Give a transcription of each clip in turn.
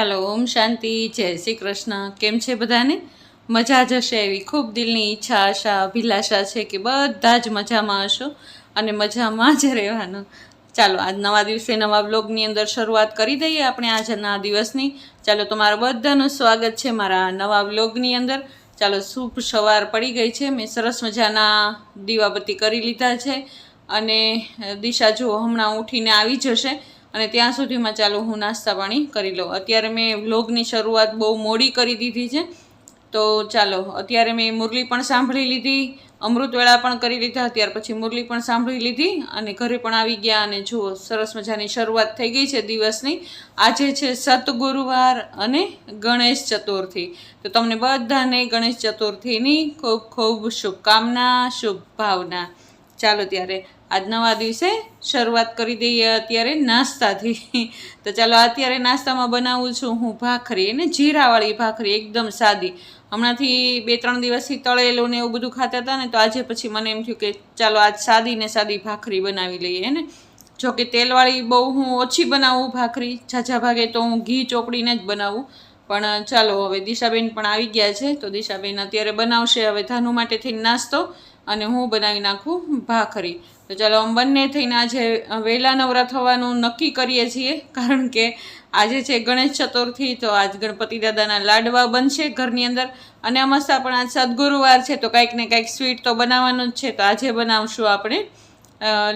ઓમ શાંતિ, જય શ્રી કૃષ્ણ. કેમ છે બધાને? મજા જશે એવી ખૂબ દિલની ઈચ્છા, આશા, અભિલાષા છે કે બધા જ મજામાં હશો અને મજામાં જ રહેવાનું. ચાલો, આજ નવા દિવસે નવા બ્લોગની અંદર શરૂઆત કરી દઈએ આપણે આજના દિવસની. ચાલો તમારું બધાનું સ્વાગત છે મારા નવા બ્લોગની અંદર. ચાલો, શુભ સવાર પડી ગઈ છે. મેં સરસ મજાના દીવાબત્તી કરી લીધા છે અને દિશા જો હમણાં ઉઠીને આવી જશે. અને ત્યાં સુધીમાં ચાલો હું નાસ્તા પાણી કરી લઉં. અત્યારે મેં વ્લોગની શરૂઆત બહુ મોડી કરી દીધી છે. તો ચાલો, અત્યારે મેં મુરલી પણ સાંભળી લીધી, અમૃતવેળા પણ કરી લીધા, ત્યાર પછી મુરલી પણ સાંભળી લીધી અને ઘરે પણ આવી ગયા અને જુઓ, સરસ મજાની શરૂઆત થઈ ગઈ છે દિવસની. આજે છે સતગુરુવાર અને ગણેશ ચતુર્થી. તો તમને બધાને ગણેશ ચતુર્થીની ખૂબ ખૂબ શુભકામના શુભ ભાવના ચાલો ત્યારે આજ નવા દિવસે શરૂઆત કરી દઈએ અત્યારે નાસ્તાથી. તો ચાલો, અત્યારે નાસ્તામાં બનાવું છું હું ભાખરી અને જીરાવાળી ભાખરી, એકદમ સાદી. હમણાંથી બે ત્રણ દિવસથી તળેલું ને એવું બધું ખાતા હતા ને, તો આજે પછી મને એમ થયું કે ચાલો, આજ સાદી ને સાદી ભાખરી બનાવી લઈએ ને? જો કે તેલવાળી બહુ હું ઓછી બનાવું ભાખરી, ઝાઝા ભાગે તો હું ઘી ચોપડીને જ બનાવું. પણ ચાલો, હવે દિશાબેન પણ આવી ગયા છે, તો દિશાબેન અત્યારે બનાવશે હવે ધાનુ માટે થઈને નાસ્તો અને હું બનાવી નાખું ભાખરી. તો ચાલો, આમ બંને થઈને આજે વહેલા નવરા થવાનું નક્કી કરીએ છીએ, કારણ કે આજે છે ગણેશ ચતુર્થી, તો આજ ગણપતિ દાદાના લાડવા બનશે ઘરની અંદર. અને અમસ્તા પણ આજ સદગુરુવાર છે, તો કાંઈક ને કાંઈક સ્વીટ તો બનાવવાનું જ છે, તો આજે બનાવશું આપણે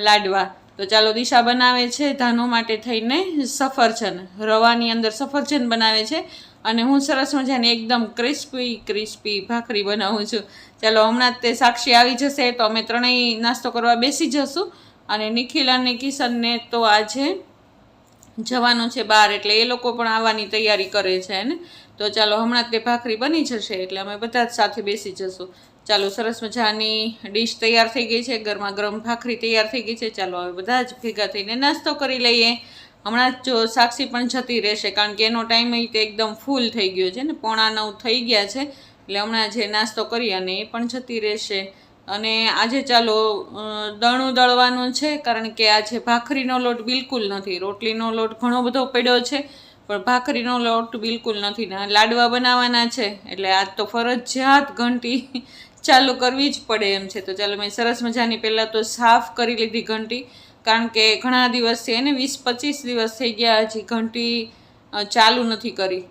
લાડવા. તો ચાલો, દિશા બનાવે છે ધાનો માટે થઈને સફરજન, રવાની અંદર સફરજન બનાવે છે. અને હું સરસ મજાની એકદમ ક્રિસ્પી ક્રિસ્પી ભાખરી બનાવું છું. ચાલો, હમણાં તે સાક્ષી આવી જશે તો અમે ત્રણેય નાસ્તો કરવા બેસી જશું. અને નિખિલ અને કિશનને તો આજે જવાનું છે બહાર, એટલે એ લોકો પણ આવવાની તૈયારી કરે છે ને? તો ચાલો, હમણાં તે ભાખરી બની જશે, એટલે અમે બધા જ સાથે બેસી જશું. ચાલો, સરસ મજાની ડીશ તૈયાર થઈ ગઈ છે, ગરમા ગરમ ભાખરી તૈયાર થઈ ગઈ છે. ચાલો, હવે બધા જ ભેગા થઈને નાસ્તો કરી લઈએ. હમણાં જ જો સાક્ષી પણ જતી રહેશે, કારણ કે એનો ટાઈમ એ તે એકદમ ફૂલ થઈ ગયો છે ને, પોણા નવ થઈ ગયા છે, એટલે હમણાં જે નાસ્તો કરી અને એ પણ જતી રહેશે. અને આજે ચાલો દણું દળવાનું છે, કારણ કે આજે ભાખરીનો લોટ બિલકુલ નથી. રોટલીનો લોટ ઘણો બધો પડ્યો છે, પણ ભાખરીનો લોટ બિલકુલ નથી. ને લાડવા બનાવવાના છે, એટલે આજ તો ફરજિયાત ઘંટી ચાલુ કરવી જ પડે એમ છે. તો ચાલો મેં સરસ મજાની પહેલાં તો સાફ કરી લીધી ઘંટી. કારણ કે ઘણા દિવસ છે ને, વીસ પચીસ દિવસ થઈ ગયા હજી ઘંટી ચાલુ નથી કરી.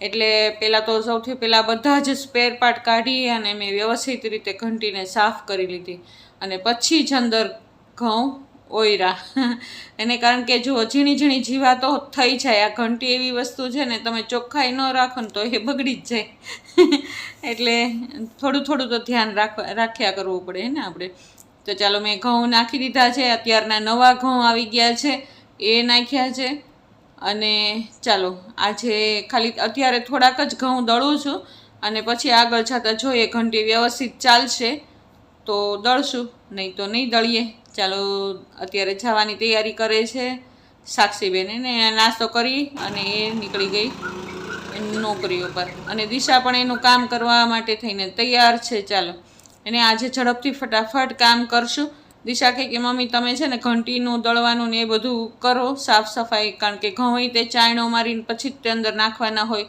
એટલે પહેલાં તો સૌથી પહેલાં બધા જ સ્પેર પાર્ટ કાઢી અને મેં વ્યવસ્થિત રીતે ઘંટીને સાફ કરી લીધી. અને પછી જ અંદર ઘઉં ઓયરા. એને કારણ કે જો ઝીણી ઝીણી જીવાતો થઈ જાય, આ ઘંટી એવી વસ્તુ છે ને, તમે ચોખ્ખાઈ ન રાખો ને તો એ બગડી જ જાય. એટલે થોડું થોડું તો ધ્યાન રાખવા, રાખ્યા કરવું પડે ને આપણે. તો ચાલો મેં ઘઉં નાખી દીધા છે. અત્યારના નવા ઘઉં આવી ગયા છે. એ નાખ્યા છે. અને ચાલો આજે ખાલી અત્યારે થોડાક જ ઘઉં દળું છું અને પછી આગળ છતાં જોઈએ ઘંટી વ્યવસ્થિત ચાલશે તો દળશું, નહીં તો નહીં દળીએ. ચાલો, અત્યારે જવાની તૈયારી કરે છે સાક્ષીબેન. એને નાસ્તો કરી અને એ નીકળી ગઈ નોકરી નોકરીઓ પર અને દિશા પણ એનું કામ કરવા માટે થઈને તૈયાર છે. ચાલો. એને આજે ઝડપથી ફટાફટ કામ કરશું. દિશા કહે કે, મમ્મી, તમે છે ને ઘંટીનું દળવાનું ને એ બધું કરો સાફ સફાઈ, કારણ કે ઘઉં તે ચાયણો મારીને પછી જ તે અંદર નાખવાના હોય.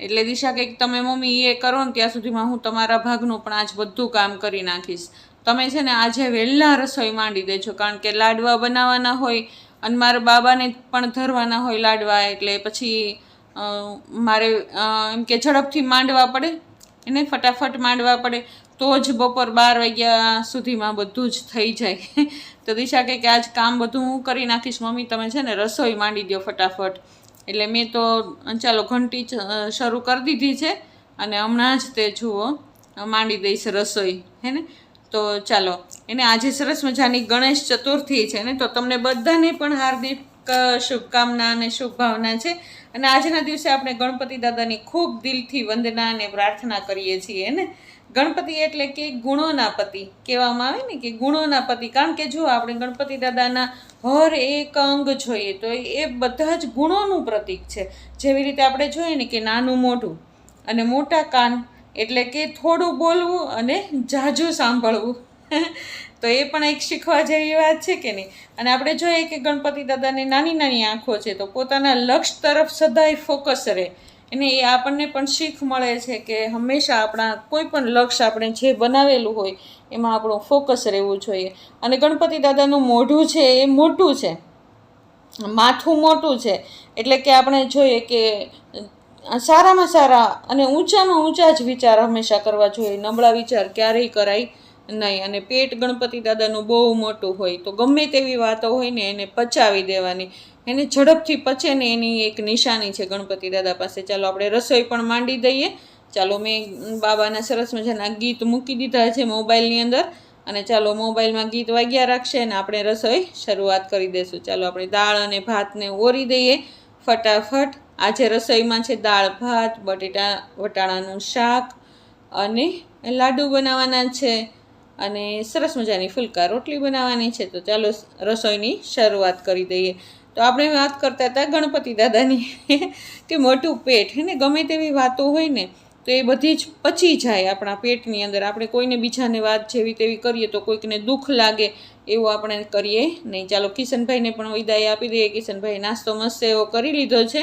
એટલે દિશા કહે કે, તમે મમ્મી, એ કરો ને ત્યાં સુધીમાં હું તમારા ભાગનું પણ આજ બધું કામ કરી નાખીશ. તમે છે ને આજે વહેલા રસોઈ માંડી દેજો, કારણ કે લાડવા બનાવવાના હોય અને મારા બાબાને પણ ધરવાના હોય લાડવા, એટલે પછી મારે એમ કે ઝડપથી માંડવા પડે. એને ફટાફટ માંડવા પડે. તો જ બપોર બાર વાગ્યા સુધીમાં બધું જ થઈ જાય. તો દિશા કહે કે આજ કામ બધું હું કરી નાખીશ, મમ્મી તમે છે ને રસોઈ માંડી દો ફટાફટ. એટલે મેં તો ચાલો ઘંટી શરૂ કરી દીધી છે અને હમણાં જ તે જુઓ માંડી દઈશ રસોઈ, હે ને? તો ચાલો, એને આજે સરસ મજાની ગણેશ ચતુર્થી છે ને? તો તમને બધાને પણ હાર્દિક શુભકામના અને શુભભાવના છે. અને આજના દિવસે આપણે ગણપતિ દાદાની ખૂબ દિલથી વંદના અને પ્રાર્થના કરીએ છીએ ને? ગણપતિ એટલે કે ગુણોના પતિ કહેવામાં આવે ને કે ગુણોના પતિ કારણ કે જો આપણે ગણપતિ દાદાના હર એક અંગ જોઈએ તો એ બધા જ ગુણોનું પ્રતીક છે. જેવી રીતે આપણે જોઈએ ને કે નાનું મોઢું અને મોટા કાન એટલે કે થોડું બોલવું અને જાજુ સાંભળવું. તો એ પણ એક શીખવા જેવી વાત છે કે નહીં? અને આપણે જોઈએ કે ગણપતિ દાદાને નાની નાની આંખો છે તો પોતાના લક્ષ્ય તરફ સદાય ફોકસ રહે. એને એ આપણને પણ શીખ મળે છે કે હંમેશા આપણા કોઈ પણ લક્ષ્ય આપણે જે બનાવેલું હોય, એમાં આપણું ફોકસ રહેવું જોઈએ. અને ગણપતિ દાદાનું મોઢું છે એ મોટું છે. માથું મોટું છે. એટલે કે આપણે જોઈએ કે સારામાં સારા અને ઊંચામાં ઊંચા જ વિચાર હંમેશા કરવા જોઈએ. નબળા વિચાર ક્યારેય કરાય નહીં, અને પેટ ગણપતિ દાદાનું બહુ મોટું હોય, તો ગમે તેવી વાતો હોય ને એને પચાવી દેવાની. એને ઝડપથી પચે ને એની એક નિશાની છે ગણપતિ દાદા પાસે. ચાલો આપણે રસોઈ પણ માંડી દઈએ. ચાલો મેં બાબાના સરસ મજાના ગીત મૂકી દીધા છે મોબાઈલની અંદર. અને ચાલો મોબાઈલમાં ગીત વાગ્યા રાખશે અને આપણે રસોઈ શરૂઆત કરી દઈશું ચાલો આપણે દાળ અને ભાતને ઓરી દઈએ. ફટાફટ આજે રસોઈમાં છે દાળ, ભાત, બટેટા, વટાણાનું શાક અને લાડુ બનાવવાના છે. અને સરસ મજાની ફુલકા રોટલી બનાવવાની છે. તો ચાલો રસોઈની શરૂઆત કરી દઈએ. તો આપણે વાત કરતા હતા ગણપતિ દાદાની, કે મોટું પેટ, હે ને? ગમે તેવી વાતો હોય ને, તો એ બધી જ પચી જાય આપણા પેટની અંદર. આપણે કોઈને બીજાને વાત જેવી તેવી કરીએ તો કોઈકને દુઃખ લાગે એવું આપણે કરીએ નહીં. ચાલો કિશનભાઈને પણ વિદાય આપી દઈએ. કિશનભાઈ નાસ્તો મસ્ત એવો કરી લીધો છે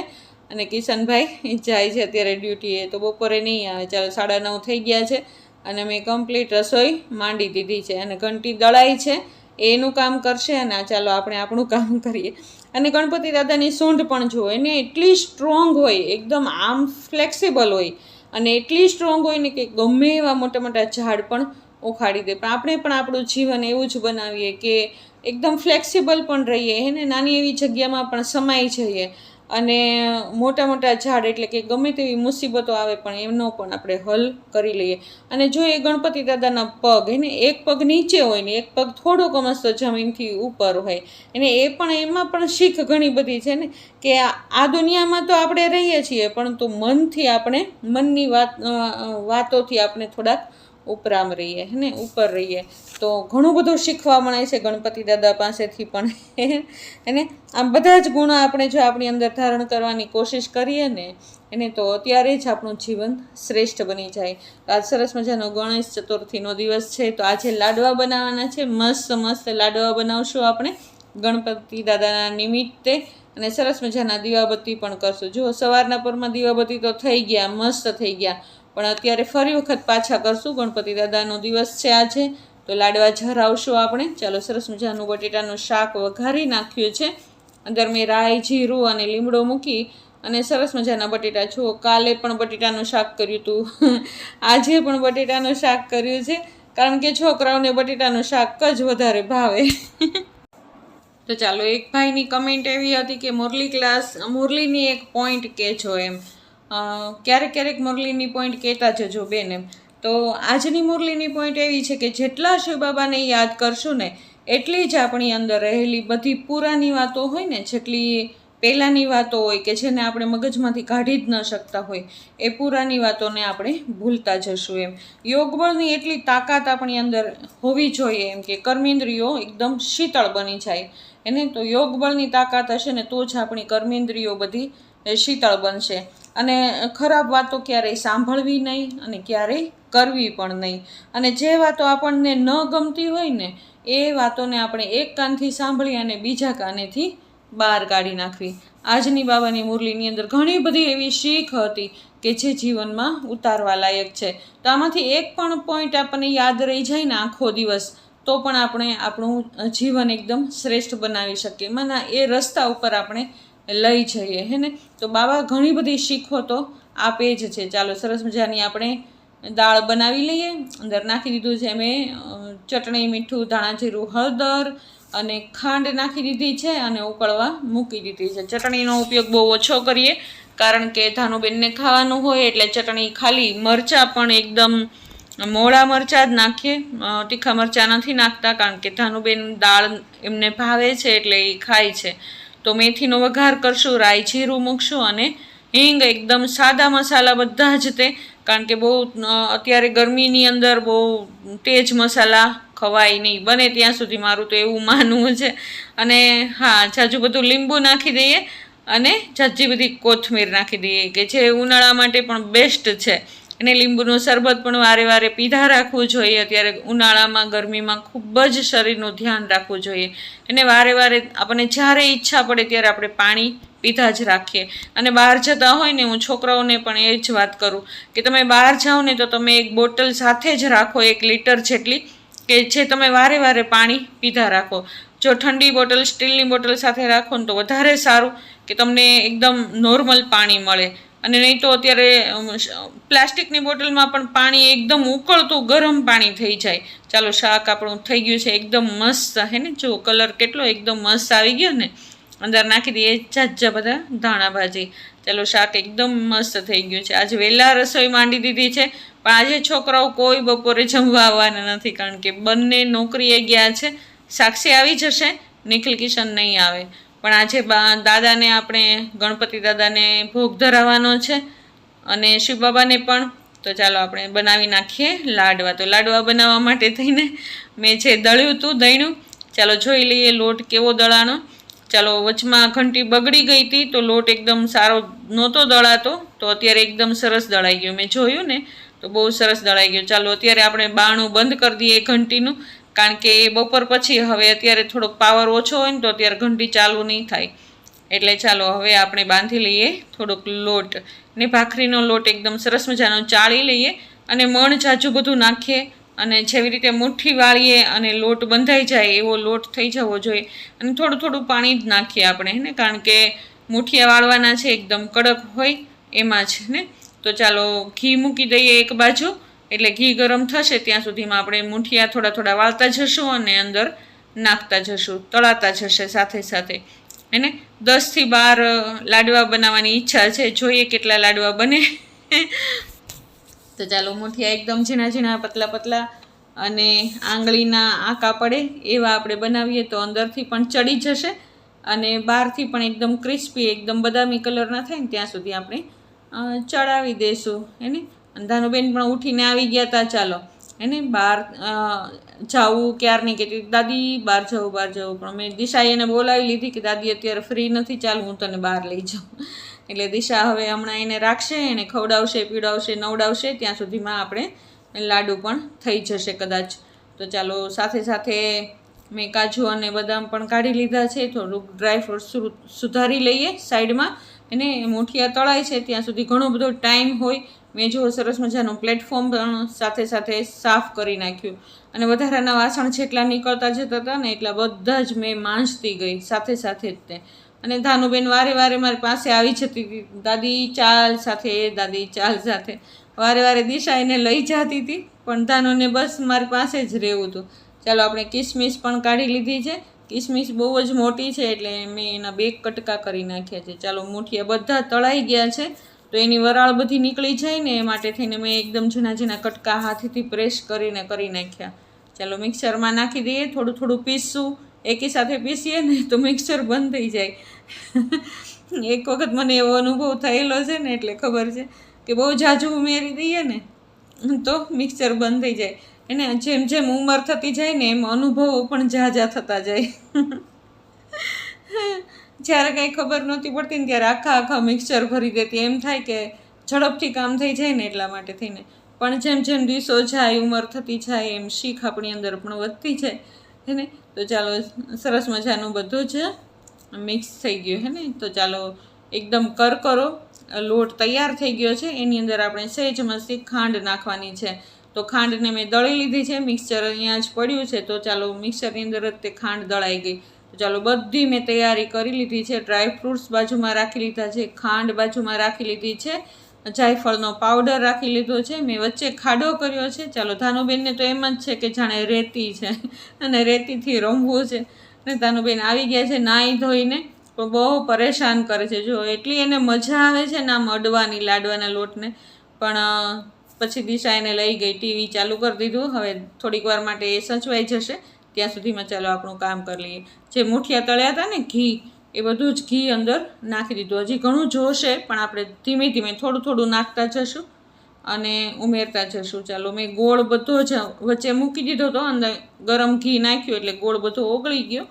અને કિશનભાઈ જાય છે અત્યારે ડ્યુટીએ. તો બપોરે નહીં આવે. ચાલો સાડા નવ થઈ ગયા છે. અને મેં કમ્પ્લીટ રસોઈ માંડી દીધી છે અને ઘંટી દળાઈ છે. એનું કામ કરશે અને આ ચાલો આપણે આપણું કામ કરીએ. અને ગણપતિ દાદાની સૂંઢ પણ જુઓ, એને એટલી સ્ટ્રોંગ હોય, એકદમ આમ ફ્લેક્સિબલ હોય. અને એટલી સ્ટ્રોંગ હોય ને કે ગમે એવા મોટા મોટા ઝાડ પણ ઉખાડી દે. પણ આપણે પણ આપણું જીવન એવું જ બનાવીએ કે એકદમ ફ્લેક્સિબલ પણ રહીએ, એને નાની એવી જગ્યામાં પણ સમાઈ જઈએ. અને મોટા મોટા ઝાડ એટલે કે ગમે તેવી મુસીબતો આવે પણ એમનો પણ આપણે હલ કરી લઈએ. અને જો એ ગણપતિ દાદાના પગ એને એક પગ નીચે હોય ને, એક પગ થોડોક મસ્તો જમીનથી ઉપર હોય એને એ પણ એમાં પણ શીખ ઘણી બધી છે ને, કે આ દુનિયામાં તો આપણે રહીએ છીએ, પરંતુ મનથી આપણે, મનની વાત વાતોથી આપણે થોડાક ઉપરામ રહીએ ને? ઉપર રહીએ. તો ઘણું બધું શીખવા મળે છે ગણપતિ દાદા પાસેથી પણ એને આમ બધા જ ગુણો આપણે જો આપણી અંદર ધારણ કરવાની કોશિશ કરીએ ને, એને તો અત્યારે જ આપણું જીવન શ્રેષ્ઠ બની જાય. આજ સરસ મજાનો ગણેશ ચતુર્થીનો દિવસ છે, તો આજે લાડવા બનાવવાના છે. મસ્ત મસ્ત લાડવા બનાવશું આપણે ગણપતિ દાદાના નિમિત્તે. અને સરસ મજાના દીવાબત્તી પણ કરશું. જો સવારના પરમાં દીવાબત્તી તો થઈ ગયા, મસ્ત થઈ ગયા. પણ અત્યારે ફરી વખત પાછા કરશું. ગણપતિ દાદાનો દિવસ છે આજે. તો લાડવા જરાવશું આપણે. ચાલો સરસ મજાનું બટેટાનું શાક વઘારી નાખ્યું છે. અંદર મેં રાઈ, જીરું અને લીમડો મૂકી અને સરસ મજાના બટેટા. જુઓ કાલે પણ બટેટાનું શાક કર્યું હતું આજે પણ બટેટાનું શાક કર્યું છે. કારણ કે છોકરાઓને બટેટાનું શાક જ વધારે ભાવે. તો ચાલો એક ભાઈની કમેન્ટ એવી હતી કે, મુરલી ક્લાસ મુરલીની એક પોઈન્ટ કહેજો એમ. ક્યારેક ક્યારેક મુરલીની પોઈન્ટ કહેતા જજો બેન એમ. તો આજની મુરલીની પોઈન્ટ એવી છે કે જેટલા શિવ બાબાને યાદ કરશું ને, એટલી જ આપણી અંદર રહેલી બધી પુરાની વાતો હોય ને, જેટલી પહેલાંની વાતો હોય કે જેને આપણે મગજમાંથી કાઢી જ ન શકતા હોય, એ પુરાની વાતોને આપણે ભૂલતા જશું એમ. યોગબળની એટલી તાકાત આપણી અંદર હોવી જોઈએ એમ કે કર્મેન્દ્રિયો એકદમ શીતળ બની જાય. એને તો યોગબળની તાકાત હશે ને, તો જ આપણી કર્મેન્દ્રિયો બધી શીતળ બનશે. અને ખરાબ વાતો ક્યારેય સાંભળવી નહીં અને ક્યારેય કરવી પણ નહીં. અને જે વાતો આપણને ન ગમતી હોય ને, એ વાતોને આપણે એક કાનથી સાંભળી અને બીજા કાનેથી બહાર કાઢી નાખવી. આજની બાબાની મુરલીની અંદર ઘણી બધી એવી શીખ હતી કે જે જીવનમાં ઉતારવા લાયક છે. તો આમાંથી એક પણ પોઈન્ટ આપણને યાદ રહી જાય ને આખો દિવસ, તો પણ આપણે આપણું જીવન એકદમ શ્રેષ્ઠ બનાવી શકીએ. મને એ રસ્તા ઉપર આપણે લઈ જઈએ, હે ને? તો બાબા ઘણી બધી શીખો તો આપે જ છે. ચાલો, સરસ મજાની આપણે દાળ બનાવી લઈએ. અંદર નાખી દીધું છે મેં ચટણી, મીઠું, ધાણા જીરું, હળદર અને ખાંડ નાખી દીધી છે અને ઉકળવા મૂકી દીધી છે. ચટણીનો ઉપયોગ બહુ ઓછો કરીએ, કારણ કે ધાનુબેનને ખાવાનું હોય એટલે ચટણી ખાલી મરચાં પણ એકદમ મોળા મરચાં જ નાખીએ. તીખા મરચાં નથી નાખતા, કારણ કે ધાનુબેન દાળ એમને ભાવે છે એટલે એ ખાય છે. તો મેથીનો વઘાર કરશું, રાઈ જીરું મૂકશું અને હિંગ એકદમ સાદા મસાલા બધા જ તે, કારણ કે બહુ અત્યારે ગરમીની અંદર બહુ તેજ મસાલા ખવાય નહીં, બને ત્યાં સુધી મારું તો એવું માનવું છે. અને હા, જાજુ બધું લીંબુ નાખી દઈએ અને જાજી બધી કોથમીર નાખી દઈએ, કે જે ઉનાળા માટે પણ બેસ્ટ છે. અને લીંબુનું શરબત પણ વારે વારે પીધા રાખવું જોઈએ. અત્યારે ઉનાળામાં, ગરમીમાં ખૂબ જ શરીરનું ધ્યાન રાખવું જોઈએ. એને વારે વારે આપણને જ્યારે ઈચ્છા પડે ત્યારે આપણે પાણી પીધા જ રાખીએ. અને બહાર જતા હોય ને હું છોકરાઓને પણ એ જ વાત કરું કે તમે બહાર જાઓ ને તો તમે એક બોટલ સાથે જ રાખો, એક લીટર જેટલી, કે જે તમે વારે વારે પાણી પીધા રાખો. જો ઠંડી બોટલ, સ્ટીલની બોટલ સાથે રાખો ને તો વધારે સારું કે તમને એકદમ નોર્મલ પાણી મળે. અને નહીં તો અત્યારે પ્લાસ્ટિકની બોટલમાં પણ પાણી એકદમ ઉકળતું ગરમ પાણી થઈ જાય. ચાલો, શાક આપણું થઈ ગયું છે, એકદમ મસ્ત હે ને? જો કલર કેટલો એકદમ મસ્ત આવી ગયો ને? અંદર નાખી દઈએ ઝાઝા બધા ધાણા ભાજી. ચાલો, શાક એકદમ મસ્ત થઈ ગયું છે. આજે વહેલા રસોઈ માંડી દીધી છે, પણ આજે છોકરાઓ કોઈ બપોરે જમવા આવવાના નથી, કારણ કે બંને નોકરીએ ગયા છે. સાક્ષી આવી જશે, નિખિલ કિશન નહીં આવે. પણ આજે દાદાને આપણે, ગણપતિ દાદાને ભોગ ધરાવવાનો છે અને શિવ બાબાને પણ. તો ચાલો આપણે બનાવી નાખીએ લાડવા. તો લાડવા બનાવવા માટે થઈને મેં જે દળ્યું હતું દહીંનું, ચાલો જોઈ લઈએ લોટ કેવો દળાનો ચાલો વચમાં ઘંટી બગડી ગઈ હતી તો લોટ એકદમ સારો નહોતો દળાતો. તો અત્યારે એકદમ સરસ દળાઈ ગયો. મેં જોયું ને, તો બહુ સરસ દળાઈ ગયો. ચાલો અત્યારે આપણે બાણું બંધ કરી દઈએ ઘંટીનું. કારણ કે બપોર પછી હવે અત્યારે થોડોક પાવર ઓછો હોય ને તો અત્યારે ઘંટી ચાલુ નહીં થાય. એટલે ચાલો હવે આપણે બાંધી લઈએ થોડોક લોટ. ને ભાખરીનો લોટ એકદમ સરસ મજાનો ચાળી લઈએ અને મણ જાજુ બધું નાખીએ અને જેવી રીતે મુઠ્ઠી વાળીએ અને લોટ બંધાઈ જાય એવો લોટ થઈ જવો જોઈએ. અને થોડું થોડું પાણી જ નાખીએ આપણે ને? કારણ કે મુઠિયા વાળવાના છે, એકદમ કડક હોય એમાં છે ને? તો ચાલો ઘી મૂકી દઈએ એક બાજુ એટલે ઘી ગરમ થશે, ત્યાં સુધીમાં આપણે મુઠિયા થોડા થોડા વાળતા જશું અને અંદર નાખતા જશું, તળાતા જશે સાથે સાથે. એને દસથી બાર લાડવા બનાવવાની ઈચ્છા છે, જોઈએ કેટલા લાડવા બને. તો ચાલો મુઠિયા એકદમ ઝીણા ઝીણા, પતલા પતલા અને આંગળીના આંકા પડે, એવા આપણે બનાવીએ તો અંદરથી પણ ચડી જશે અને બહારથી પણ એકદમ ક્રિસ્પી, એકદમ બદામી કલરના થાય ને, ત્યાં સુધી આપણે ચડાવી દઈશું એને અને ધાનુબેન પણ ઉઠીને આવી ગયા હતા ચાલો. એને બહાર જાવું ક્યારની કહેતી. દાદી, બહાર જવું બહાર જવું. પણ મેં દિશાએ એને બોલાવી લીધી કે, દાદી, અત્યારે ફ્રી નથી, ચાલ, હું તને બહાર લઈ જાઉં. એટલે દિશા હવે હમણાં એને રાખશે, એને ખવડાવશે, પીવડાવશે, નવડાવશે. ત્યાં સુધીમાં આપણે લાડુ પણ થઈ જશે કદાચ. તો ચાલો, સાથે સાથે મેં કાજુ અને બદામ પણ કાઢી લીધા છે. થોડુંક ડ્રાયફ્રૂટ સુધારી લઈએ સાઈડમાં. એને મુઠિયા તળાય છે, ત્યાં સુધી ઘણો બધો ટાઈમ હોય. મેં જો સરસ મજાનું પ્લેટફોર્મ પણ સાથે સાથે સાફ કરી નાખ્યું. અને વધારાના વાસણ જેટલા નીકળતા જતા હતા ને એટલા બધા જ મેં માંજતી ગઈ સાથે સાથે જ તે. અને ધાનુબેન વારે વારે મારી પાસે આવી જતી હતી. દાદી ચાલ સાથે, દાદી ચાલ સાથે. વારે વારે દિશા એને લઈ જતી હતી, પણ ધાનુને બસ મારી પાસે જ રહેવું હતું. ચાલો આપણે કિસમિસ પણ કાઢી લીધી છે. કિસમિસ બહુ જ મોટી છે એટલે મેં એના બે કટકા કરી નાખ્યા છે. ચાલો મુઠિયા બધા તળાઈ ગયા છે. તો એની વરાળ બધી નીકળી જાય ને એ માટે થઈને મેં એકદમ ઝીણા ઝીણા કટકા હાથેથી પ્રેસ કરીને કરી નાખ્યા. ચાલો મિક્સરમાં નાખી દઈએ, થોડું થોડું પીસશું એકી સાથે પીસીએ ને તો મિક્સર બંધ થઈ જાય. એક વખત મને એવો અનુભવ થયેલો છે ને એટલે ખબર છે કે બહુ જાજુ ઉમેરી દઈએ ને તો મિક્સર બંધ થઈ જાય. એને જેમ જેમ ઉંમર થતી જાય ને એમ અનુભવો પણ ઝાઝા થતા જાય. જ્યારે કંઈ ખબર નહોતી પડતી ને ત્યારે આખા આખા મિક્સર ભરી દેતી. એમ થાય કે ઝડપથી કામ થઈ જાય ને એટલા માટે થઈને. પણ જેમ જેમ દિવસો જાય, ઉંમર થતી જાય, એમ શીખ આપણી અંદર પણ વધતી જાય. હે ને? તો ચાલો, સરસ મજાનું બધું જ મિક્સ થઈ ગયું. હે ને? તો ચાલો, એકદમ કરકરો લોટ તૈયાર થઈ ગયો છે. એની અંદર આપણે સહેજ મસ્તી ખાંડ નાખવાની છે. તો ખાંડને મેં દળી લીધી છે. મિક્સચર અહીંયા જ પડ્યું છે. તો ચાલો મિક્સરની અંદર જ તે ખાંડ દળાઈ ગઈ. તો ચાલો બધી મેં તૈયારી કરી લીધી છે. ડ્રાય ફ્રૂટ્સ બાજુમાં રાખી લીધા છે. ખાંડ બાજુમાં રાખી લીધી છે. જાયફળનો પાવડર રાખી લીધો છે. મેં વચ્ચે ખાડો કર્યો છે. ચાલો ધાનુબેનને તો એમ જ છે કે જાણે રેતી છે અને રેતીથી રમવું છે. અને ધાનુબેન આવી ગયા છે નાહી ધોઈને. તો બહુ પરેશાન કરે છે. જો એટલી એને મજા આવે છે ને આમ અડવાની, લાડવાના લોટને. પણ પછી દિશા એને લઈ ગઈ. ટીવી ચાલુ કરી દીધું. હવે થોડીક વાર માટે એ સચવાઈ જશે. ત્યાં સુધીમાં ચાલો આપણું કામ કરી લઈએ. જે મુઠિયા તળ્યા હતા ને ઘી, એ બધું જ ઘી અંદર નાખી દીધું. હજી ઘણું જોશે, પણ આપણે ધીમે ધીમે થોડું થોડું નાખતા જશું અને ઉમેરતા જશું. ચાલો, મેં ગોળ બધો જ વચ્ચે મૂકી દીધો હતો. અંદર ગરમ ઘી નાખ્યું એટલે ગોળ બધો ઓગળી ગયો.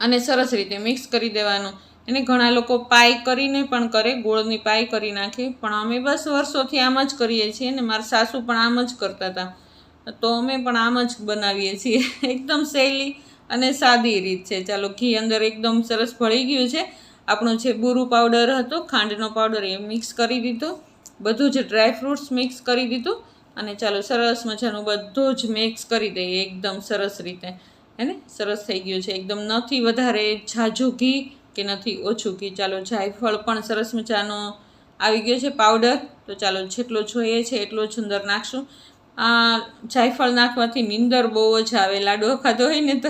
અને સરસ રીતે મિક્સ કરી દેવાનું. એને ઘણા લોકો પાય કરીને પણ કરે, ગોળની પાય કરી નાખે. પણ અમે બસ વર્ષોથી આમ જ કરીએ છીએ ને મારા સાસુ પણ આમ જ કરતા હતા. તો અમે પણ આમ જ બનાવીએ છીએ. એકદમ સહેલી અને સાદી રીત છે. ચાલો ઘી અંદર એકદમ સરસ ભળી ગયું છે. આપણો જે બુરુ પાવડર હતો, ખાંડનો પાવડર એ મિક્સ કરી દીધો. બધું જ ડ્રાય ફ્રૂટ્સ મિક્સ કરી દીધું. અને ચાલો સરસ મજાનું બધું જ મિક્સ કરી દઈએ એકદમ સરસ રીતે. હેને સરસ થઈ ગયું છે. એકદમ નથી વધારે ઝાઝું ઘી કે નથી ઓછું ઘી. ચાલો જાયફળ પણ સરસ મજાનો આવી ગયો છે પાવડર તો ચાલો જેટલો જોઈએ છે એટલો જ અંદર નાખશું. આ જાયફળ નાખવાથી નીંદર બહુ જ આવે લાડવો ખાધો હોય ને તો.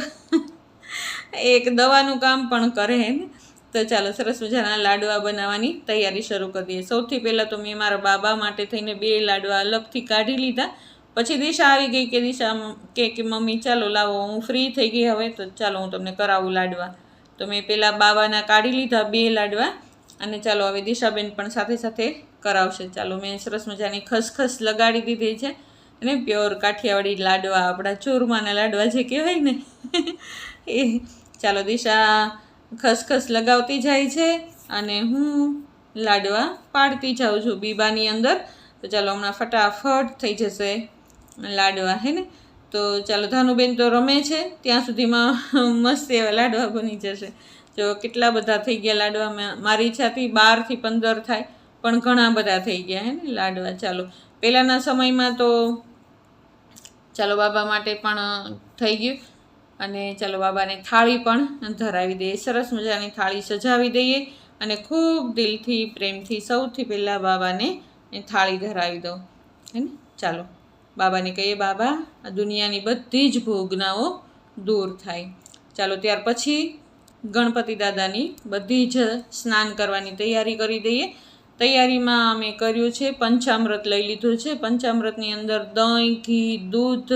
એક દવાનું કામ પણ કરે ને. તો ચાલો, સરસ મજાના લાડવા બનાવવાની તૈયારી શરૂ કરી દઈએ. સૌથી પહેલાં તો મેં મારા બાબા માટે થઈને બે લાડવા અલગથી કાઢી લીધા. પછી દિશા આવી ગઈ કે દિશા કે કે મમ્મી, ચાલો લાવો, હું ફ્રી થઈ ગઈ હવે, તો ચાલો હું તમને કરાવું લાડવા. તો મેં પહેલાં બાવાના કાઢી લીધા બે લાડવા અને ચાલો હવે દિશાબેન પણ સાથે સાથે કરાવશે. ચાલો, મેં સરસ મજાની ખસખસ લગાડી દીધી છે. અને પ્યોર કાઠિયાવાડી લાડવા, આપણા ચૂરમાના લાડવા જે કહેવાય ને. એ, ચાલો દિશા ખસખસ લગાવતી જાય છે અને હું લાડવા પાડતી જાઉં છું બીબાની અંદર. તો ચાલો હમણાં ફટાફટ થઈ જશે લાડવા, હે ને? તો ચાલો ધાનુબેન તો રમે છે, ત્યાં સુધીમાં મસ્ત એવા લાડવા બની જશે. જો કેટલા બધા થઈ ગયા લાડવા મારી ઈચ્છાથી બારથી પંદર થાય, પણ ઘણા બધા થઈ ગયા, હે ને? લાડવા, ચાલો. પહેલાંના સમયમાં તો ચાલો બાબા માટે પણ થઈ ગયું. અને ચાલો બાબાને થાળી પણ ધરાવી દઈએ. સરસ મજાની થાળી સજાવી દઈએ અને ખૂબ દિલથી, પ્રેમથી સૌથી પહેલાં બાબાને થાળી ધરાવી દઉં હે ને? ચાલો. બાબાને કહીએ, બાબા, આ દુનિયાની બધી જ ભોગનાઓ દૂર થાય. ચાલો ત્યાર પછી ગણપતિ દાદાની બધી જ સ્નાન કરવાની તૈયારી કરી દઈએ. તૈયારીમાં અમે કર્યું છે, પંચામૃત લઈ લીધું છે. પંચામૃતની અંદર દહીં, ઘી, દૂધ,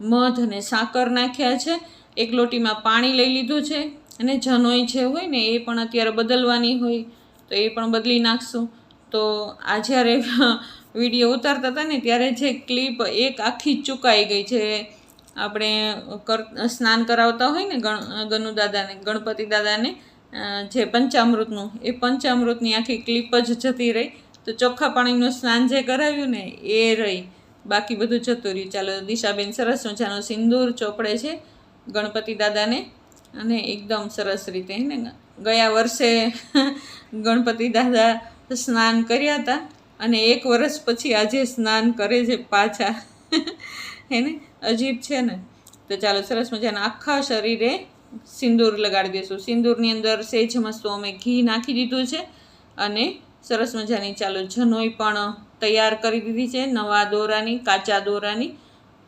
મધ અને સાકર નાખ્યા છે. એક લોટીમાં પાણી લઈ લીધું છે અને જનોઈ જે હોય ને એ પણ અત્યારે બદલવાની હોય, તો એ પણ બદલી નાખશું. તો આ જ્યારે વીડિયો ઉતારતા હતા ને, ત્યારે જે ક્લિપ એક આખી ચૂકાઈ ગઈ છે. આપણે કર, સ્નાન કરાવતા હોય ને ગણ ગનુ દાદાને ગણપતિ દાદાને જે પંચામૃતનું, એ પંચામૃતની આખી ક્લિપ જ જતી રહી. તો ચોખ્ખા પાણીનું સ્નાન જે કરાવ્યું ને, એ રહી. બાકી બધું જતું રહ્યું. ચાલો, દિશાબેન સરસ મજાનો સિંદૂર ચોપડે છે ગણપતિ દાદાને. અને એકદમ સરસ રીતે ને, ગયા વર્ષે ગણપતિ દાદા સ્નાન કર્યા હતા. અને એક વર્ષ પછી આજે સ્નાન કરે છે પાછા. હે ને, અજીબ છે ને. તો ચાલો, સરસ મજાના આખા શરીરે સિંદૂર લગાડી દઈશું સિંદૂરની અંદર સેજ મસ્તો અમે ઘી નાખી દીધું છે અને સરસ મજાની ચાલો જનોઈ પણ તૈયાર કરી દીધી છે. નવા દોરાની, કાચા દોરાની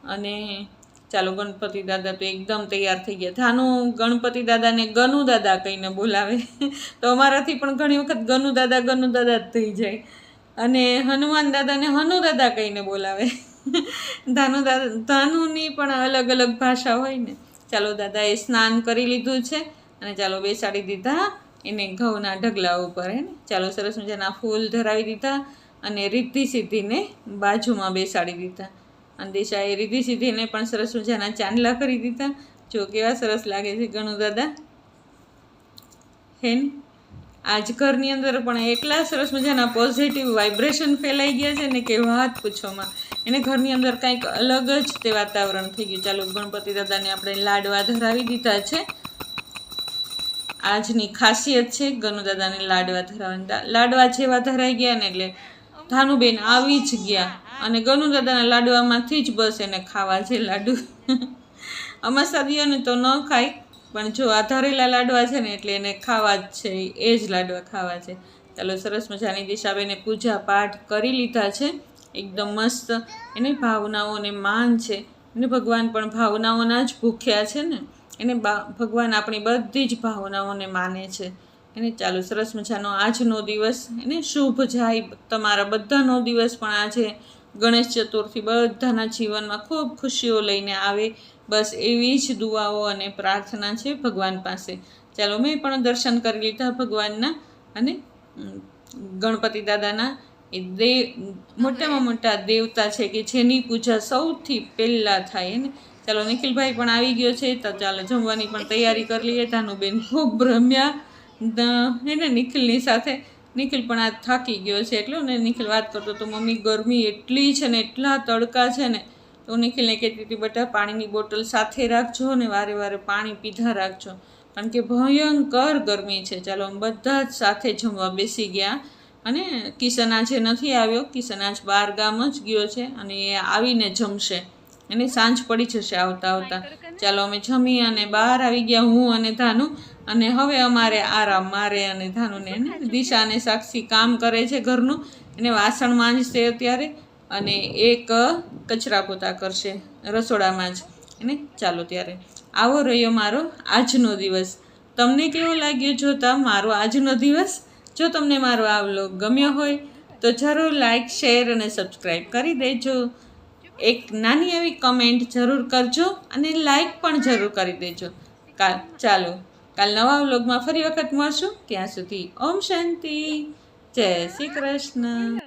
અને ચાલો ગણપતિ દાદા તો એકદમ તૈયાર થઈ ગયા. ધાનુ ગણપતિ દાદાને ગનુ દાદા કહીને બોલાવે. તો અમારાથી પણ ઘણી વખત ગનુ દાદા ગનુ દાદા થઈ જાય. અને હનુમાન દાદાને હનુ દાદા કહીને બોલાવે. ધાનુ દાદા, ધાનુની પણ અલગ અલગ ભાષા હોય ને. ચાલો દાદાએ સ્નાન કરી લીધું છે અને ચાલો બેસાડી દીધા એને ઘઉંના ઢગલા ઉપર, હે ચાલો સરસ મજાના ફૂલ ધરાવી દીધા અને રીતિ સિદ્ધિને બાજુમાં બેસાડી દીધા. અને દિશાએ રીતિ સિદ્ધિને પણ સરસ મજાના ચાંદલા કરી દીધા. જો કેવા સરસ લાગે છે ગણુ દાદા. હે ને? આજ ઘરની અંદર પણ એટલા સરસ મજાના પોઝિટિવ વાઇબ્રેશન ફેલાઈ ગયા છે ને કે વાત પૂછોમાં. એને ઘરની અંદર કંઈક અલગ જ તે વાતાવરણ થઈ ગયું. ચાલો, ગણપતિ દાદાને આપણે લાડવા ધરાવી દીધા છે. આજની ખાસિયત છે ગનુ દાદાને લાડવા ધરાવવાની. લાડવા જેવા ધરાઈ ગયા ને એટલે ધાનુબેન આવી જ ગયા. અને ગનુ દાદાના લાડવામાંથી જ બસ એને ખાવા છે લાડુ. અમાસાદીઓને તો ન ખાય, પણ જો આ ધરેલા લાડવા છે ને એટલે એને ખાવા જ છે, એ જ લાડવા ખાવા છે. ચાલો, સરસ મજાની દિશાબેને પૂજા પાઠ કરી લીધા છે. એકદમ મસ્ત. એને ભાવનાઓને માન છે. અને ભગવાન પણ ભાવનાઓના જ ભૂખ્યા છે ને? એને ભગવાન આપણી બધી જ ભાવનાઓને માને છે. એને ચાલો સરસ મજાનો આજનો દિવસ, એને શુભ જાય. તમારા બધાનો દિવસ પણ આજે ગણેશ ચતુર્થી બધાના જીવનમાં ખૂબ ખુશીઓ લઈને આવે. બસ એવી જ દુઆઓ અને પ્રાર્થના છે ભગવાન પાસે. ચાલો મેં પણ દર્શન કરી લીધા ભગવાનના અને ગણપતિ દાદાના. એ દેવ, મોટામાં મોટા દેવતા છે કે જેની પૂજા સૌથી પહેલાં થાય ને ચાલો, નિખિલભાઈ પણ આવી ગયો છે, તો ચાલો જમવાની પણ તૈયારી કરી લઈએ. ધાનુબેન ખૂબ રમ્યા. દ- એને નિખિલની સાથે. નિખિલ પણ આ થાકી ગયો છે, એટલો ને નિખિલ વાત કરતો તો મમ્મી, ગરમી એટલી છે ને, એટલા તડકા છે ને. તો નિખિલને કહેતી હતી, બેટા, પાણીની બોટલ સાથે રાખજો ને વારે વારે પાણી પીધા રાખજો. કારણ કે ભયંકર ગરમી છે. ચાલો બધા જ સાથે જમવા બેસી ગયા. અને કિશન આજે નથી આવ્યો. કિશન આજ બહાર ગામ જ ગયો છે અને એ આવીને જમશે. એને સાંજ પડી જશે આવતા આવતા. ચાલો અમે જમી અને બહાર આવી ગયા હું અને ધાનુ. અને હવે અમારે આરામ, મારે અને ધાનુને દિશા અને સાક્ષી કામ કરે છે ઘરનું. એને વાસણ માંજશે અત્યારે અને એક કચરા પોતા કરશે રસોડામાં જ. એને ચાલો ત્યારે. આવો રહ્યો મારો આજનો દિવસ. તમને કેવો લાગ્યો જોતા? મારો આજનો દિવસ? જો તમને મારો આ વ્લોગ ગમ્યો હોય, તો જરૂર લાઇક શેર અને સબસ્ક્રાઈબ કરી દેજો. એક નાની એવી કમેન્ટ જરૂર કરજો અને લાઇક પણ જરૂર કરી દેજો. કાલ, ચાલો, કાલ નવા વ્લોગમાં ફરી વખત મળશું. ત્યાં સુધી ઓમ શાંતિ. જય શ્રી કૃષ્ણ.